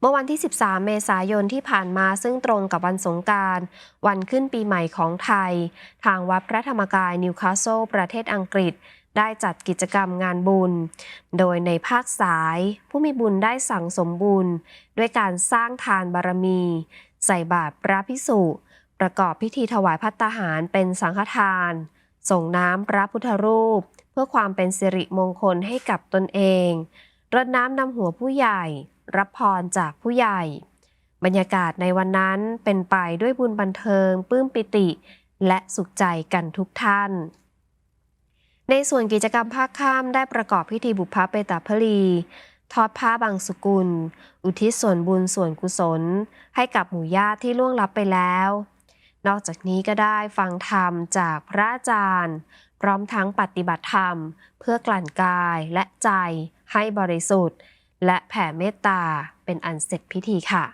เมื่อวันที่ 13 เมษายนที่ผ่านมาซึ่งตรงกับวันสงการ วันขึ้นปีใหม่ของไทย ทางวัดพระธรรมกายนิวคาสเซิลประเทศอังกฤษ ได้จัดกิจกรรมงานบุญ โดยในภาคสาย ผู้มีบุญได้สั่งสมบุญ ด้วยการสร้างทานบารมี ใส่บาตรพระพิสุประกอบพิธีถวายพัตตาหารเป็นสังฆทาน ส่งน้ำพระพุทธรูป เพื่อความเป็นสิริมงคลให้กับตนเอง รดน้ำนำหัวผู้ใหญ่ รับพรจากผู้ใหญ่ บรรยากาศในวันนั้นเป็นไปด้วยบุญบันเทิงปลื้มปิติ และสุขใจกันทุกท่าน ในส่วนกิจกรรมภาคค่ำได้ประกอบพิธีบุพเปตาพลีทอดผ้าบางสุกุล อุทิศส่วนบุญส่วนกุศล ให้กับหมู่ญาติที่ล่วงลับไปแล้ว นอกจากนี้ก็ได้ฟังธรรมจากพระอาจารย์ พร้อมทั้งปฏิบัติธรรม เพื่อกลั่นกายและใจ ให้บริสุทธิ์ และแผ่เมตตาเป็นอันเสร็จพิธีค่ะ